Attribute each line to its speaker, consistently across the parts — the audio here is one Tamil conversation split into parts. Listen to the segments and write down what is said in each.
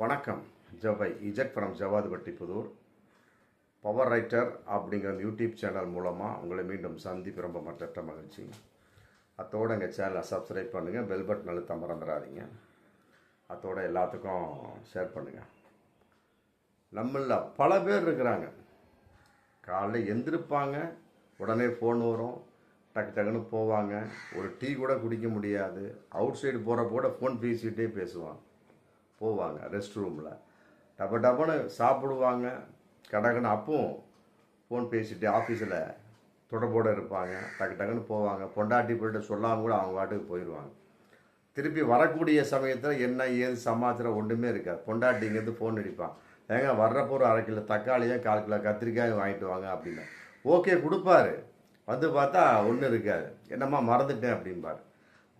Speaker 1: வணக்கம். ஜவை Z from Javadhupatti Pudur. Power writer அப்படிங்கிற யூடியூப் சேனல் மூலமாக உங்களை மீண்டும் சந்திப்பு ரொம்ப மற்ற மகிழ்ச்சி. அத்தோடு எங்கள் சேனலை சப்ஸ்கிரைப் பண்ணுங்கள் பெல் பட்டன் அழுத்த மறந்துடாதீங்க. அத்தோட எல்லாத்துக்கும் ஷேர் பண்ணுங்கள் நம்மளில் பல பேர் இருக்கிறாங்க. காலைல எந்திருப்பாங்க உடனே ஃபோன் வரும் டக்கு டக்குன்னு போவாங்க. ஒரு டீ கூட குடிக்க முடியாது. அவுட் சைடு போகிறப்ப கூட ஃபோன் பேசிக்கிட்டே பேசுவாங்க போவாங்க ரெஸ்ட் ரூமில் டப டபன்னு சாப்பிடுவாங்க. கடகன்னு அப்பவும் ஃபோன் பேசிட்டு ஆஃபீஸில் தொடர்போடு இருப்பாங்க. டக்கு டக்குன்னு போவாங்க. பொண்டாட்டி போய்ட்டு சொல்லாமல் கூட அவங்க பாட்டுக்கு போயிடுவாங்க திருப்பி வரக்கூடிய சமயத்தில் என்ன ஏது சமாச்சாரம் ஒன்றுமே இருக்காது. பொண்டாட்டி இங்கேருந்து ஃபோன் அடிப்பான். ஏங்க வர்றப்போ ஒரு அரை கிலோ தக்காளியும் கால் கிலோ கத்திரிக்காயும் வாங்கிட்டு வாங்க அப்படின்னு. ஓகே கொடுப்பாரு. வந்து பார்த்தா ஒன்றும் இருக்காது. என்னம்மா மறந்துட்டேன் அப்படிம்பாரு.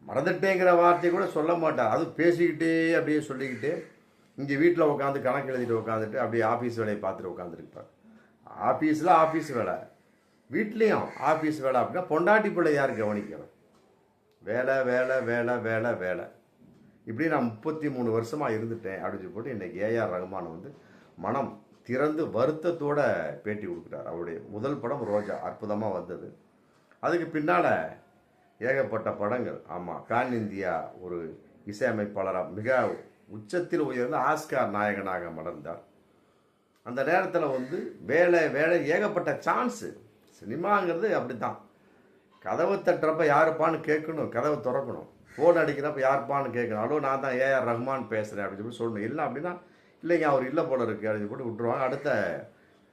Speaker 1: மறந்துட்டேங்கிற வார்த்தையை கூட சொல்ல மாட்டார் அதுவும் பேசிக்கிட்டே அப்படியே சொல்லிக்கிட்டே இங்கே வீட்டில் உட்காந்து கணக்கு எழுதிட்டு உட்காந்துட்டு அப்படியே ஆஃபீஸ் வேலையை பார்த்துட்டு உட்காந்துருப்பார் ஆஃபீஸில் ஆஃபீஸ் வேலை. வீட்லேயும் ஆஃபீஸ் வேலை அப்படின்னா பொண்டாட்டி பிள்ளை யார் கவனிக்கிறோம் வேலை வேலை வேலை வேலை வேலை. இப்படி நான் முப்பத்தி மூணு வருஷமாக இருந்துட்டேன் அப்படின்னு சொல்லி போட்டு இன்றைக்கி ஏஆர் ரகுமான் வந்து மனம் திறந்து வருத்தத்தோட பேட்டி கொடுக்குறார். அவருடைய முதல் படம் ரோஜா அற்புதமாக வந்தது. அதுக்கு பின்னால் ஏகப்பட்ட படங்கள். ஆமாம் கான் இந்தியா ஒரு இசையமைப்பாளராக மிக உச்சத்தில் உயர்ந்த ஆஸ்கார் நாயகனாக மலர்ந்தார். அந்த நேரத்தில் வந்து வேலை வேலை ஏகப்பட்ட சான்ஸு சினிமாங்கிறது அப்படி தான் கதவை தட்டுறப்ப யாருப்பான்னு கேட்கணும் கதவை திறக்கணும். ஃபோன் அடிக்கிறப்ப யாருப்பான்னு கேட்கணும். ஹலோ நான் தான் ஏஆர் ரஹ்மான் பேசுகிறேன் அப்படின்னு சொல்லி சொல்லணும். இல்லை அப்படின்னா இல்லைங்க அவர் இல்லை போல இருக்குது அப்படின்னு போட்டு விட்டுருவாங்க. அடுத்த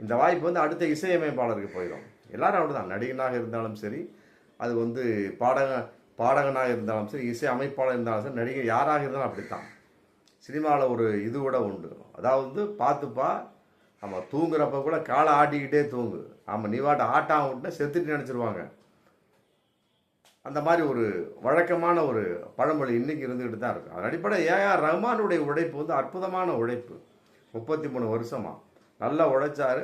Speaker 1: இந்த வாய்ப்பு வந்து அடுத்த இசையமைப்பாளருக்கு போயிடும். எல்லாரும் அப்படி தான் நடிகனாக இருந்தாலும் சரி அது வந்து பாடக பாடகனாக இருந்தாலும் சரி இசை அமைப்பாளர் இருந்தாலும் சரி நடிகர் யாராக இருந்தாலும் அப்படித்தான். சினிமாவில் ஒரு இது கூட உண்டு. அதாவது பார்த்துப்பா ஆமாம் தூங்குறப்ப கூட காலை ஆட்டிக்கிட்டே தூங்கு. ஆமாம் நீ வாட்ட ஆட்டாம விட்டுனா செத்துட்டு நினச்சிருவாங்க. அந்த மாதிரி ஒரு வழக்கமான ஒரு பழமொழி இன்னைக்கு இருந்துக்கிட்டு தான் இருக்கும் அதன் அடிப்படை ஏஆர் ரஹ்மானுடைய உழைப்பு வந்து அற்புதமான உழைப்பு. முப்பத்தி மூணு வருஷமாக நல்லா உழைச்சாரு.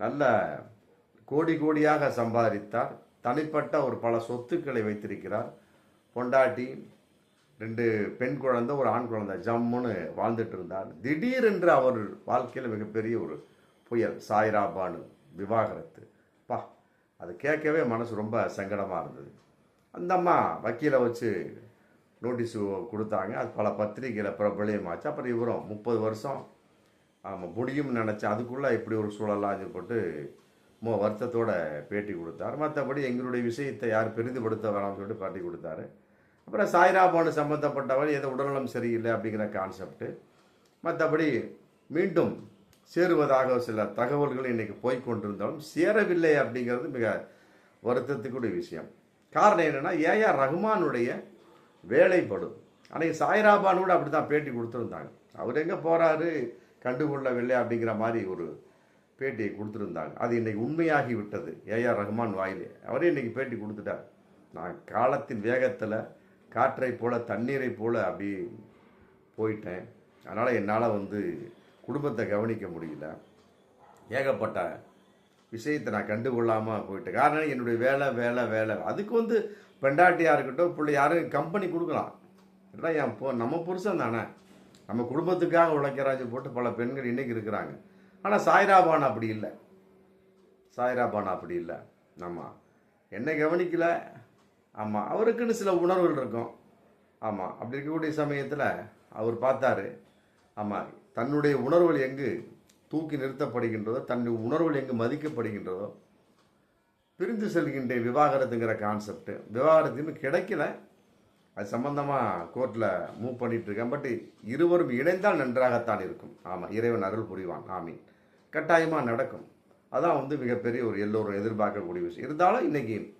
Speaker 1: நல்ல கோடி கோடியாக சம்பாதித்தார். தனிப்பட்ட ஒரு பல சொத்துக்களை வைத்திருக்கிறார். பொண்டாட்டி ரெண்டு பெண் குழந்தை ஒரு ஆண் குழந்தை ஜம்முன்னு வாழ்ந்துட்டு இருந்தார். திடீரென்று அவர் வாழ்க்கையில் மிகப்பெரிய ஒரு புயல் சாய்ராபானு விவாகரத்து. பா அது கேட்கவே மனசு ரொம்ப சங்கடமாக இருந்தது. அந்த அம்மா வக்கீலை வச்சு நோட்டீஸ் கொடுத்தாங்க. அது பல பத்திரிகையில் பிரபலியமாச்சு அப்புறம் இவரும் முப்பது வருஷம் ஆமாம் முடியும்னு நினச்சேன் அதுக்குள்ளே இப்படி ஒரு சூழலாக போட்டு மோ வருத்தத்தோட பேட்டி கொடுத்தார். மற்றபடி எங்களுடைய விஷயத்தை யார் பெரிதுபடுத்த வேணாம்னு சொல்லிட்டு பேட்டி கொடுத்தாரு. அப்புறம் சாய்ரா பானு சம்மந்தப்பட்டவர் ஏதோ உடல்நலம் சரியில்லை அப்படிங்கிற கான்செப்ட்டு மற்றபடி மீண்டும் சேருவதாக சில தகவல்கள் இன்றைக்கி போய்கொண்டிருந்தாலும் சேரவில்லை அப்படிங்கிறது மிக வருத்தத்துக்குரிய விஷயம். காரணம் என்னென்னா ஏஆர் ரஹ்மானுடைய வேலைப்படும் அன்றைக்கி சாய்ராபான் கூட அப்படி தான் பேட்டி கொடுத்துருந்தாங்க. அவர் எங்கே போகிறாரு கண்டுகொள்ளவில்லை அப்படிங்கிற மாதிரி ஒரு பேட்டியை கொடுத்துருந்தாங்க. அது இன்னைக்கு உண்மையாகி விட்டது ஏஆர் ரஹ்மான் வாயிலே. அவரே இன்னைக்கு பேட்டி கொடுத்துட்டார். நான் காலத்தின் வேகத்தில் காற்றை போல் தண்ணீரை போல் அப்படி போயிட்டேன். அதனால் என்னால் வந்து குடும்பத்தை கவனிக்க முடியல. ஏகப்பட்ட விஷயத்தை நான் கண்டுகொள்ளாமல் போயிட்டேன். காரணம் என்னுடைய வேலை வேலை வேலை. அதுக்கு வந்து பெண்டாட்டியாக இருக்கட்டும் பிள்ளை யாரும் கம்பெனி கொடுக்கலாம். இல்லை என் போ நம்ம புருஷன் தானே. நம்ம குடும்பத்துக்காக உழைக்கிறாச்சு போட்டு பல பெண்கள் இன்றைக்கி இருக்கிறாங்க. ஆனால் சாய்ராபான் அப்படி இல்லை. சாய்ராபான் அப்படி இல்லை. ஆமாம் என்னை கவனிக்கல. ஆமாம் அவருக்குன்னு சில உணர்வுகள் இருக்கும். ஆமாம் அப்படி இருக்கக்கூடிய சமயத்தில் அவர் பார்த்தாரு. ஆமாம் தன்னுடைய உணர்வுகள் எங்கு தூக்கி நிறுத்தப்படுகின்றதோ தன்னுடைய உணர்வுகள் எங்கு மதிக்கப்படுகின்றதோ பிரிந்து செல்கின்ற விவாகரத்துங்கிற கான்செப்ட்டு விவாகரத்து இன்னும் கிடைக்கல. அது சம்பந்தமாக கோர்ட்டில் மூவ் பண்ணிகிட்ருக்கேன் பட் இருவரும் இணைந்தால் நன்றாகத்தான் இருக்கும். ஆமாம் இறைவன் அருள் புரிவான். ஆமீன். கட்டாயமாக நடக்கும். அதான் வந்து மிகப்பெரிய ஒரு எல்லோரும் எதிர்பார்க்கக்கூடிய விஷயம். இருந்தாலும் இன்றைக்கி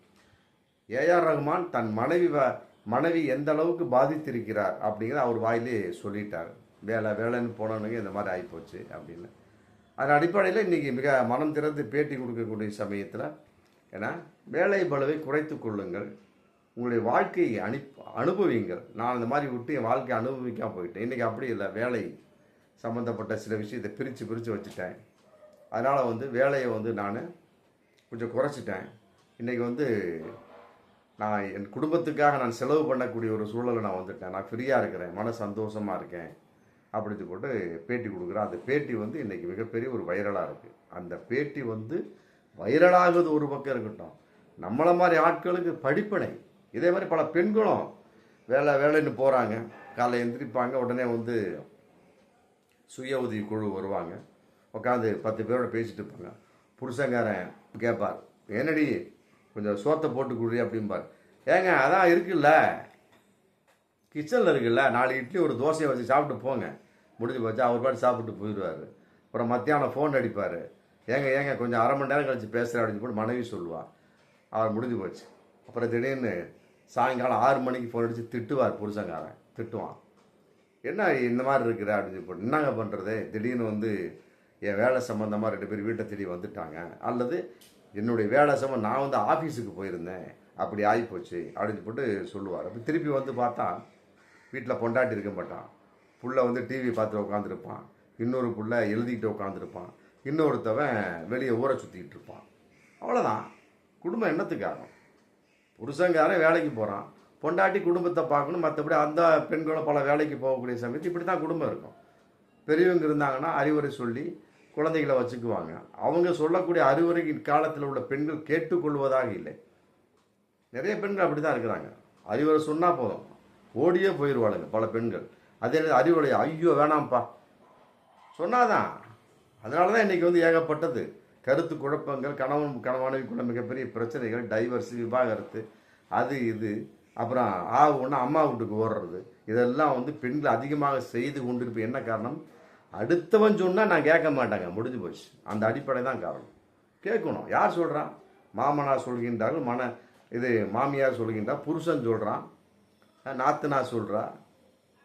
Speaker 1: ஏஆர் ரஹ்மான் தன் மனைவி வ- மனைவி எந்த அளவுக்கு பாதித்திருக்கிறார் அப்படிங்கிறத அவர் வாயிலே சொல்லிட்டார். வேலை வேலைன்னு போனவனுக்கு இந்த மாதிரி ஆகிப்போச்சு அப்படின்னு. அதன் அடிப்படையில் இன்றைக்கி மிக மனம் திறந்து பேட்டி கொடுக்கக்கூடிய சமயத்தில் ஏன்னா வேலை பளவை குறைத்து கொள்ளுங்கள். உங்களுடைய வாழ்க்கையை அனு அனுபவிங்கள் நான் இந்த மாதிரி விட்டு என் வாழ்க்கையை அனுபவிக்காம போயிட்டேன். இன்றைக்கி அப்படி இல்லை. வேலை சம்மந்தப்பட்ட சில விஷயத்தை பிரித்து பிரித்து வச்சுட்டேன். அதனால் வந்து வேலையை வந்து நான் கொஞ்சம் குறைச்சிட்டேன். இன்றைக்கி வந்து நான் என் குடும்பத்துக்காக நான் செலவு பண்ணக்கூடிய ஒரு சூழலை நான் வந்துட்டேன். நான் ஃப்ரீயாக இருக்கிறேன். மன சந்தோஷமாக இருக்கேன். அப்படின்னு போட்டு பேட்டி கொடுக்குறேன். அந்த பேட்டி வந்து இன்றைக்கி மிகப்பெரிய ஒரு வைரலாக இருக்குது அந்த பேட்டி வந்து வைரலாகுது ஒரு பக்கம் இருக்கட்டும். நம்மளை மாதிரி ஆட்களுக்கு படிப்பனை. இதே மாதிரி பல பெண்களும் வேலை வேலைன்னு போகிறாங்க காலை எந்திரிப்பாங்க. உடனே வந்து சுய உதவி குழு வருவாங்க. உட்காந்து பத்து பேரோட பேசிட்டு இருப்பாங்க. புருஷங்காரன் கேட்பார் என்னடி கொஞ்சம் சோத்தை போட்டு குடி அப்படிம்பார். ஏங்க அதான் இருக்குல்ல. கிச்சனில் இருக்குல்ல நாலு இட்லி ஒரு தோசையை வச்சு சாப்பிட்டு போங்க. முடிஞ்சு போச்சு அவர் பாட்டு சாப்பிட்டு போயிடுவார். அப்புறம் மத்தியானம் ஃபோன் அடிப்பார். ஏங்க ஏங்க கொஞ்சம் அரை மணி நேரம் கழிச்சு பேசுகிறேன் அப்படின்னு போட்டு மனைவி சொல்லுவா. அவர் முடிஞ்சு போச்சு. அப்புறம் திடீர்னு சாயங்காலம் ஆறு மணிக்கு ஃபோன் அடித்து திட்டுவார் புருஷங்காரன் திட்டுவான். என்ன இந்த மாதிரி இருக்கிற? அப்படின்னு போட்டு என்னங்க பண்ணுறது திடீர்னு வந்து என் வேலை சம்மந்தமாக ரெண்டு பேர் வீட்டை தேடி வந்துட்டாங்க. அல்லது என்னுடைய வேலை சம்மந்தம் நான் வந்து ஆஃபீஸுக்கு போயிருந்தேன். அப்படி ஆகிப்போச்சு அப்படின்னு போட்டு சொல்லுவார். அப்போ திருப்பி வந்து பார்த்தா வீட்டில் பொண்டாட்டி இருக்க மாட்டான். புள்ள வந்து டிவி பார்த்து உட்காந்துருப்பான் இன்னொரு புள்ள எழுதிக்கிட்டு உட்காந்துருப்பான் இன்னொருத்தவன் வெளியே ஊரை சுற்றிக்கிட்டு இருப்பான். அவ்வளோதான் குடும்பம் என்னத்துக்காகும் புருஷங்காரன் வேலைக்கு போகிறான் பொண்டாட்டி குடும்பத்தை பார்க்கணும். மற்றபடி அந்த பெண்களும் பல வேலைக்கு போகக்கூடிய சமயத்து இப்படி தான் குடும்பம் இருக்கும். பெரியவங்க இருந்தாங்கன்னா அறிவுரை சொல்லி குழந்தைகளை வச்சுக்குவாங்க. அவங்க சொல்லக்கூடிய அறிவுரை காலத்தில் உள்ள பெண்கள் கேட்டுக்கொள்வதாக இல்லை. நிறைய பெண்கள் அப்படி தான் இருக்கிறாங்க. அறிவுரை சொன்னால் போதும். ஓடியே போயிடுவாளுங்க பல பெண்கள். அதே அறிவுரை ஐயோ வேணாம்ப்பா. சொன்னாதான். அதனால தான் இன்றைக்கி வந்து ஏகப்பட்டது. கருத்து குழப்பங்கள் கணவன் கணவனைக்குள்ள மிகப்பெரிய பிரச்சனைகள் டைவர்ஸ் விவாகரத்து அது இது. அப்புறம் ஆ ஒன்று அம்மா வீட்டுக்கு ஓடுறது. இதெல்லாம் வந்து பெண்கள் அதிகமாக செய்து கொண்டிருப்ப. என்ன காரணம்? அடுத்தவன் சொன்னால் நான் கேட்க மாட்டேங்க. முடிஞ்சு போச்சு. அந்த அடிப்படை தான் காரணம். கேட்கணும். யார் சொல்கிறான் மாமனார் சொல்கின்றார்கள் மன இது மாமியார் சொல்கின்றார் புருஷன் சொல்கிறான் நாத்தனா சொல்கிறா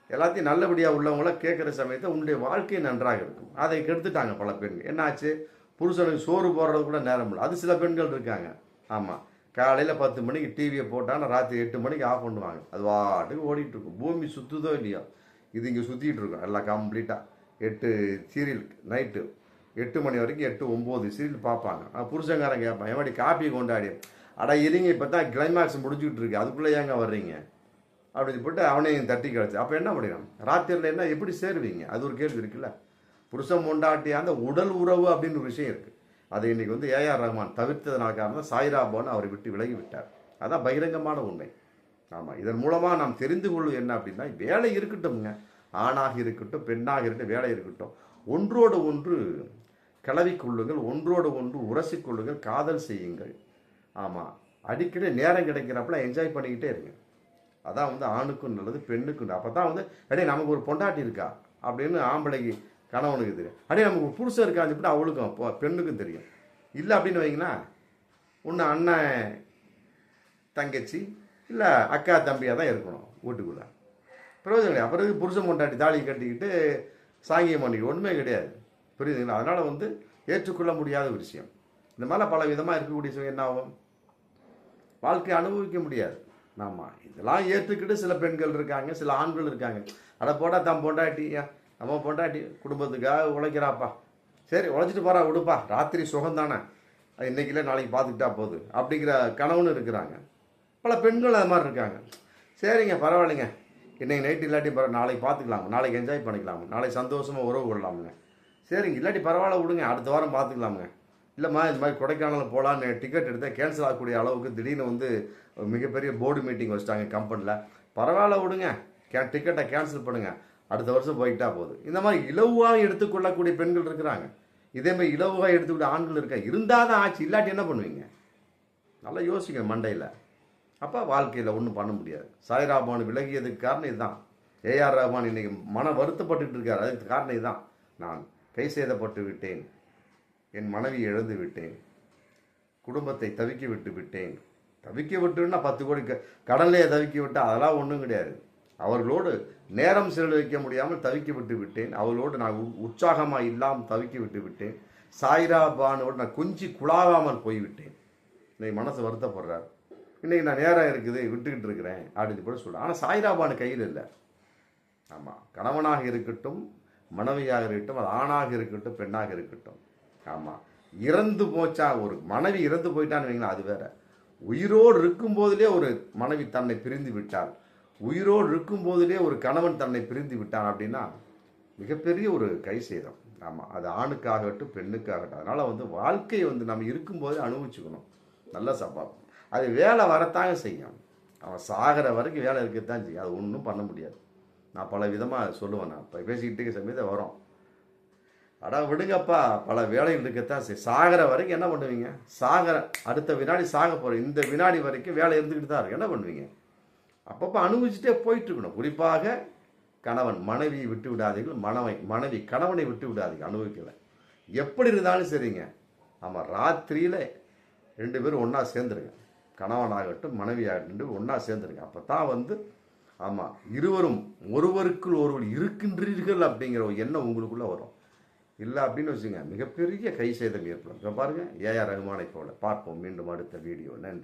Speaker 1: எல்லாத்தையும் நல்லபடியாக உள்ளவங்கள கேட்குற சமயத்தை உன்னுடைய வாழ்க்கை நன்றாக இருக்கும். அதை கெடுத்துட்டாங்க பல பெண்கள். என்னாச்சு? புருஷனுக்கு சோறு போடுறது கூட நேரம் இல்லை. அது சில பெண்கள் இருக்காங்க. ஆமாம் காலையில் பத்து மணிக்கு டிவியை போட்டால் ராத்திரி எட்டு மணிக்கு ஆஃப் பண்ணுவாங்க. அது வாட்டுக்கு ஓடிட்டு இருக்கும். பூமி சுற்றுதோ இல்லையோ? இது இங்கே சுற்றிட்டு இருக்கும். எல்லாம் கம்ப்ளீட்டாக எட்டு சீரியல் நைட்டு எட்டு மணி வரைக்கும் எட்டு ஒம்பது சீரியல் பார்ப்பாங்க. ஆ, புருஷன்காரன் கேட்பான் எப்படி காப்பி கொண்டாடி. அடா இருங்க இப்போ தான் கிளைமேக்ஸ் முடிஞ்சுக்கிட்டு இருக்கு. அதுக்குள்ளே ஏங்க வர்றீங்க? அப்படின்னு போட்டு அவனையும் தட்டி கிடச்சி அப்போ என்ன முடியும்? ராத்திரியில் என்ன எப்படி சேருவீங்க? அது ஒரு கேள்வி இருக்குல்ல. புருஷன் கொண்டாட்டி அந்த உடல் உறவு அப்படின்னு ஒரு விஷயம் இருக்குது அதை இன்னைக்கு வந்து ஏஆர் ரஹ்மான் தவிர்த்ததனால காரணம் சாய்ராபான்னு அவரை விட்டு விலகி விட்டார். அதான் பகிரங்கமான உண்மை. ஆமாம் இதன் மூலமாக நாம் தெரிந்து கொள்ளும் என்ன அப்படின்னா வேலை இருக்கட்டும்ங்க. ஆணாக இருக்கட்டும் பெண்ணாக இருக்கட்டும் வேலை இருக்கட்டும் ஒன்றோடு ஒன்று கிளவி கொள்ளுங்கள் ஒன்றோடு ஒன்று உரசிக் கொள்ளுங்கள் காதல் செய்யுங்கள். ஆமாம் அடிக்கடி நேரம் கிடைக்கிறப்பல என்ஜாய் பண்ணிக்கிட்டே இருங்க. அதான் வந்து ஆணுக்கும் நல்லது பெண்ணுக்கும் அப்போ தான் வந்து அடே நமக்கு ஒரு பொண்டாட்டி இருக்கா? அப்படின்னு ஆம்பளைக்கு கணவனுக்கு தெரியும். அடே நமக்கு ஒரு புருஷன் இருக்கான்னு சொல்லிட்டு அவளுக்கும் பெண்ணுக்கும் தெரியும். இல்லை அப்படின்னு வைங்களா ஒன்று அண்ணன் தங்கச்சி இல்லை அக்கா தம்பியாக தான் இருக்கணும் வீட்டுக்குள்ளே. பிரயோஜனம் கிடையாது அப்புறம் புருஷன் பொண்டாட்டி தாலி கட்டிக்கிட்டு சாங்கியம் பண்ணிக்க ஒன்றுமே கிடையாது. புரியுதுங்களா? அதனால் வந்து ஏற்றுக்கொள்ள முடியாத ஒரு விஷயம். இந்த மாதிரிலாம் பல விதமாக இருக்கக்கூடிய விஷயம் என்ன ஆகும்? வாழ்க்கையை அனுபவிக்க முடியாது. ஆமாம் இதெல்லாம் ஏற்றுக்கிட்டு சில பெண்கள் இருக்காங்க சில ஆண்கள் இருக்காங்க. அதை போட்டால் தான் பொண்டாட்டி நம்ம பொண்டாட்டி குடும்பத்துக்காக உழைக்கிறாப்பா. சரி உழைச்சிட்டு போறா விடுப்பா. ராத்திரி சுகம் தானே அது இன்னைக்கில இல்லை நாளைக்கு பார்த்துக்கிட்டா போகுது அப்படிங்கிற கனவுன்னு இருக்கிறாங்க. பல பெண்கள் அது மாதிரி இருக்காங்க. சரிங்க பரவாயில்லைங்க. இன்றைக்கி நைட்டு இல்லாட்டி பரவ நாளைக்கு பார்த்துக்கலாம் நாளைக்கு என்ஜாய் பண்ணிக்கலாம் நாளைக்கு சந்தோஷமாக உறவு கொள்ளலாமுங்க. சரிங்க இல்லாட்டி பரவாயில்ல விடுங்க அடுத்த வாரம் பார்த்துக்கலாமுங்க. இல்லைம்மா இது மாதிரி கொடைக்கானல் போகலான்னு டிக்கெட் எடுத்தால் கேன்சல் ஆகக்கூடிய அளவுக்கு திடீர்னு வந்து மிகப்பெரிய போர்டு மீட்டிங் வச்சிட்டாங்க கம்பெனியில் பரவாயில்ல விடுங்க கே டிக்கெட்டை கேன்சல் பண்ணுங்கள் அடுத்த வருஷம் போயிட்டா போகுது இந்த மாதிரி இலவாக எடுத்துக்கொள்ளக்கூடிய பெண்கள் இருக்கிறாங்க. இதே மாதிரி இலவாக எடுத்துக்கூடிய ஆண்கள் இருக்கா? இருந்தால் தான் ஆச்சு இல்லாட்டி என்ன பண்ணுவீங்க? நல்லா யோசிங்க மண்டையில். அப்போ வாழ்க்கையில் ஒன்றும் பண்ண முடியாது. சாய்ராபான் விலகியதுக்கு காரணம் இதுதான். ஏஆர் ரஹ்மான் இன்றைக்கி மன வருத்தப்பட்டு இருக்கார். அதுக்கு காரணம் இதுதான். நான் கை செய்தப்பட்டு விட்டேன். என் மனைவி இழந்து விட்டேன். குடும்பத்தை தவிக்க விட்டு விட்டேன். தவிக்க விட்டுன்னா பத்து கோடி க- கடன்லையே தவிக்க விட்டால் அதெல்லாம் ஒன்றும் கிடையாது. அவர்களோடு நேரம் செலவழிக்க முடியாமல் தவிக்க விட்டு விட்டேன். அவர்களோடு நான் உ- உற்சாகமாக இல்லாமல் தவிக்க விட்டு விட்டேன். சாய்ரா பானோடு நான் கொஞ்சி குழாவாமல் போய்விட்டேன். இன்னைக்கு மனசு வருத்தப்படுறார். இன்னைக்கு நான் நேராக இருக்குது விட்டுக்கிட்டு இருக்கிறேன் அப்படின்னு கூட சொல்கிறேன் ஆனால் சாய்ராபானு கையில் இல்லை. ஆமாம் கணவனாக இருக்கட்டும் மனைவியாக இருக்கட்டும் அது ஆணாக இருக்கட்டும் பெண்ணாக இருக்கட்டும். ஆமாம் இறந்து போச்சா ஒரு மனைவி இறந்து போயிட்டான்னு வைங்களேன் அது வேற. உயிரோடு இருக்கும் போதிலே ஒரு மனைவி தன்னை பிரிந்து விட்டாள். உயிரோடு இருக்கும் போதிலே ஒரு கணவன் தன்னை பிரிந்து விட்டான் அப்படின்னா மிகப்பெரிய ஒரு கை சேதம். ஆமாம் அது ஆணுக்காகட்டும் பெண்ணுக்காகட்டும். அதனால் வந்து வாழ்க்கையை வந்து நம்ம இருக்கும்போது அனுபவிச்சுக்கணும். நல்ல சப்பா அது வேலை வரத்தாங்க செய்யும். அவன் சாகிற வரைக்கும் வேலை இருக்கத்தான் செய்யும். அது ஒன்றும் பண்ண முடியாது. நான் பல விதமாக சொல்லுவேன். நான் இப்போ பேசிக்கிட்டு இருக்க சமயத்தை வரும். அடா விடுங்கப்பா பல வேலைகள் இருக்கத்தான் செய்யும் சாகிற வரைக்கும் என்ன பண்ணுவீங்க? சாகிற அடுத்த வினாடி சாக போகிற இந்த வினாடி வரைக்கும் வேலை இருந்துக்கிட்டு தான் இருக்கும் என்ன பண்ணுவீங்க? அப்பப்போ அனுபவிச்சுட்டே போயிட்டு இருக்கணும் குறிப்பாக கணவன் மனைவியை விட்டு விடாதீர்கள். மனைவி மனைவி கணவனை விட்டு விடாதீங்க அனுபவிக்கலை. எப்படி இருந்தாலும் சரிங்க. ஆமாம் ராத்திரியில் ரெண்டு பேரும் ஒன்றா சேர்ந்துருங்க. கணவனாகட்டும் மனைவியாகட்டும் ஒன்றா சேர்ந்துருங்க அப்போ தான் வந்து ஆமாம் இருவரும் ஒருவருக்குள் ஒருவர் இருக்கின்றீர்கள் அப்படிங்கிற ஒரு எண்ணம் உங்களுக்குள்ளே வரும். இல்லை அப்படின்னு வச்சுங்க மிகப்பெரிய கை சேதம் ஏற்படும். இப்போ பாருங்கள் ஏஆர் ரகுமானை போல. பார்ப்போம் மீண்டும் அடுத்த வீடியோ. நன்றி.